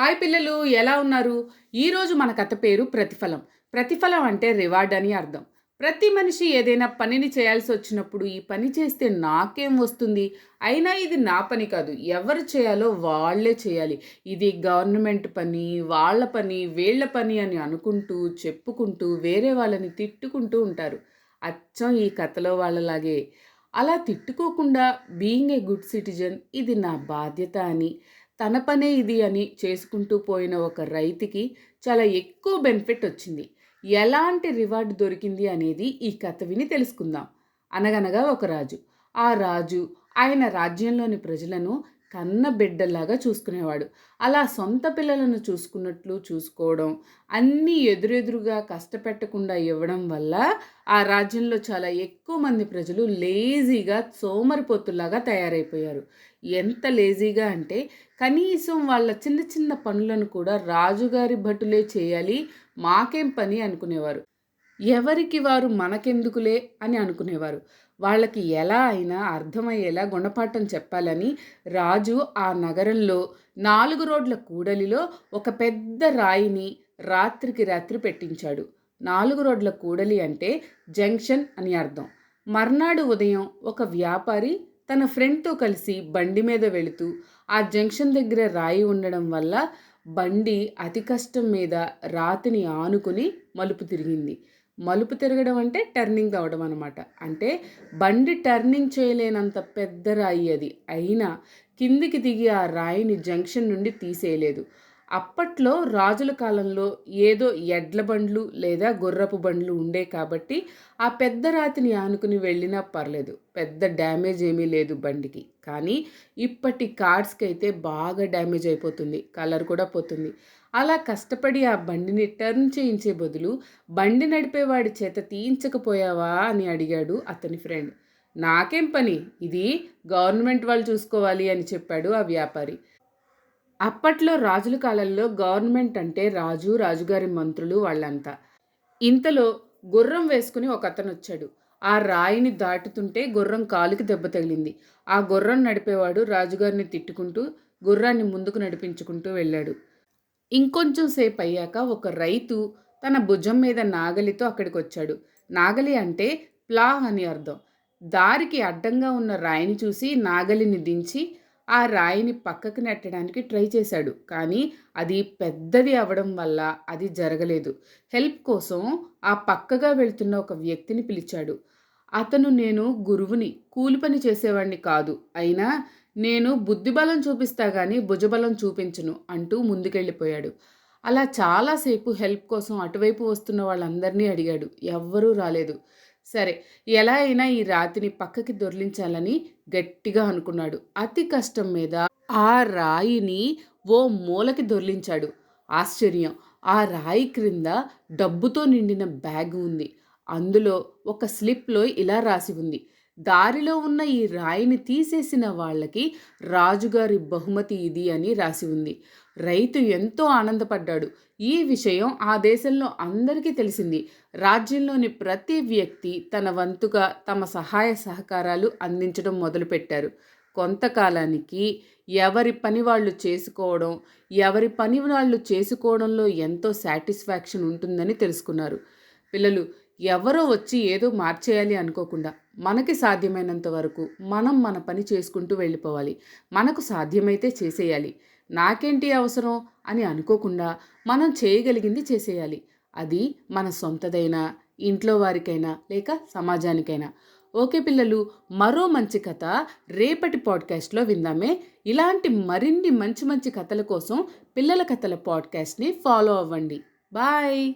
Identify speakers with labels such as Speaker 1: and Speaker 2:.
Speaker 1: Hi పిల్లలు ఎలా ఉన్నారు? ఈరోజు మన కథ పేరు ప్రతిఫలం. ప్రతిఫలం అంటే రివార్డ్ అని అర్థం. ప్రతి మనిషి ఏదైనా పనిని చేయాల్సి వచ్చినప్పుడు ఈ పని చేస్తే నాకేం వస్తుంది? అయినా ఇది నా పని కాదు. ఎవరు చేయాలో వాళ్ళే చేయాలి. ఇది గవర్నమెంట్ పని వాళ్ళ పని వీళ్ళ పని అని అనుకుంటూ చెప్పుకుంటూ వేరే వాళ్ళని తిట్టుకుంటూ ఉంటారు. అచ్చం ఈ కథలో వాళ్ళలాగే. అలా తిట్టుకోకుండా బీయింగ్ ఏ గుడ్ సిటిజన్ ఇది నా బాధ్యత అని. తన పనే ఇది అని చేసుకుంటూ పోయిన ఒక రైతుకి చాలా ఎక్కువ బెనిఫిట్ వచ్చింది. ఎలాంటి రివార్డు దొరికింది అనేది ఈ కథ విని తెలుసుకుందాం. అనగనగా ఒక రాజు. ఆ రాజు ఆయన రాజ్యంలోని ప్రజలను కన్న బిడ్డలాగా చూసుకునేవాడు. అలా సొంత పిల్లలను చూసుకున్నట్లు చూసుకోవడం అన్నీ ఎదురెదురుగా కష్టపెట్టకుండా ఇవ్వడం వల్ల ఆ రాజ్యంలో చాలా ఎక్కువ మంది ప్రజలు లేజీగా సోమరిపోతుల్లాగా తయారైపోయారు. ఎంత లేజీగా అంటే కనీసం వాళ్ళ చిన్న చిన్న పనులను కూడా రాజుగారి భటులే చేయాలి మాకేం పని అనుకునేవారు. ఎవరికి వారు మనకెందుకులే అని అనుకునేవారు. వాళ్ళకి ఎలా అయినా అర్థమయ్యేలా గుణపాఠం చెప్పాలని రాజు ఆ నగరంలో నాలుగు రోడ్ల కూడలిలో ఒక పెద్ద రాయిని రాత్రికి రాత్రి పెట్టించాడు. నాలుగు రోడ్ల కూడలి అంటే జంక్షన్ అని అర్థం. మర్నాడు ఉదయం ఒక వ్యాపారి తన ఫ్రెండ్తో కలిసి బండి మీద వెళుతూ ఆ జంక్షన్ దగ్గర రాయి ఉండడం వల్ల బండి అతి కష్టం మీద రాతిని ఆనుకుని మలుపు తిరిగింది. మలుపు తిరగడం అంటే టర్నింగ్ అవడం అనమాట అంటే బండి టర్నింగ్ చేయలేనంత పెద్ద రాయి అది. అయినా కిందికి దిగి ఆ రాయిని జంక్షన్ నుండి తీసేయలేదు. అప్పట్లో రాజుల కాలంలో ఏదో ఎడ్ల బండ్లు లేదా గుర్రపు బండ్లు ఉండే కాబట్టి ఆ పెద్ద రాతిని ఆనుకుని వెళ్ళినా పర్లేదు. పెద్ద డ్యామేజ్ ఏమీ లేదు బండికి. కానీ ఇప్పటి కార్స్కి అయితే బాగా డ్యామేజ్ అయిపోతుంది. కలర్ కూడా పోతుంది. అలా కష్టపడి ఆ బండిని టర్న్ చేయించే బదులు బండి నడిపేవాడి చేత తీయించకపోయావా అని అడిగాడు అతని ఫ్రెండ్. నాకేం పని? ఇది గవర్నమెంట్ వాళ్ళు చూసుకోవాలి అని చెప్పాడు ఆ వ్యాపారి. అప్పట్లో రాజుల కాలంలో గవర్నమెంట్ అంటే రాజు రాజుగారి మంత్రులు వాళ్ళంతా. ఇంతలో గుర్రం వేసుకుని ఒక అతను వచ్చాడు ఆ రాయిని దాటుతుంటే గుర్రం కాలుకి దెబ్బ తగిలింది. ఆ గుర్రం నడిపేవాడు రాజుగారిని తిట్టుకుంటూ గుర్రాన్ని ముందుకు నడిపించుకుంటూ వెళ్ళాడు. ఇంకొంచెం సేపు అయ్యాక ఒక రైతు తన భుజం మీద నాగలితో అక్కడికి వచ్చాడు నాగలి అంటే ప్లా అని అర్థం. దారికి అడ్డంగా ఉన్న రాయిని చూసి నాగలిని దించి ఆ రాయిని పక్కకి నెట్టడానికి ట్రై చేశాడు. కానీ అది పెద్దది అవడం వల్ల అది జరగలేదు. హెల్ప్ కోసం ఆ పక్కగా వెళ్తున్న ఒక వ్యక్తిని పిలిచాడు. అతను నేను గురువుని కూలి పని చేసేవాడిని కాదు. అయినా నేను బుద్ధిబలం చూపిస్తా కానీ భుజబలం చూపించను అంటూ ముందుకెళ్ళిపోయాడు. అలా చాలాసేపు హెల్ప్ కోసం అటువైపు వస్తున్న వాళ్ళందరినీ అడిగాడు. ఎవ్వరూ రాలేదు. సరే ఎలా అయినా ఈ రాతిని పక్కకి దొర్లించాలని గట్టిగా అనుకున్నాడు. అతి కష్టం మీద ఆ రాయిని ఓ మూలకి దొర్లించాడు. ఆశ్చర్యం! ఆ రాయి క్రింద డబ్బుతో నిండిన బ్యాగ్ ఉంది. అందులో ఒక స్లిప్లో ఇలా రాసి ఉంది. దారిలో ఉన్న ఈ రాయిని తీసేసిన వాళ్ళకి రాజుగారి బహుమతి ఇది అని రాసి ఉంది. రైతు ఎంతో ఆనందపడ్డాడు. ఈ విషయం ఆ దేశంలో అందరికీ తెలిసింది. రాజ్యంలోని ప్రతి వ్యక్తి తన వంతుగా తమ సహాయ సహకారాలు అందించడం మొదలుపెట్టారు. కొంతకాలానికి ఎవరి పని వాళ్ళు చేసుకోవడం ఎవరి పని వాళ్ళు చేసుకోవడంలో ఎంతో సాటిస్ఫాక్షన్ ఉంటుందని తెలుసుకున్నారు. పిల్లలు ఎవరో వచ్చి ఏదో మార్చేయాలి అనుకోకుండా మనకి సాధ్యమైనంత వరకు మనం మన పని చేసుకుంటూ వెళ్ళిపోవాలి. మనకు సాధ్యమైతే చేసేయాలి. నాకేంటి అవసరం అని అనుకోకుండా మనం చేయగలిగింది చేసేయాలి. అది మన సొంతదైనా ఇంట్లో వారికైనా లేక సమాజానికైనా. ఓకే పిల్లలు మరో మంచి కథ రేపటి పాడ్కాస్ట్లో విందామే. ఇలాంటి మరిన్ని మంచి మంచి కథల కోసం పిల్లల కథల పాడ్కాస్ట్ని ఫాలో అవ్వండి. బాయ్!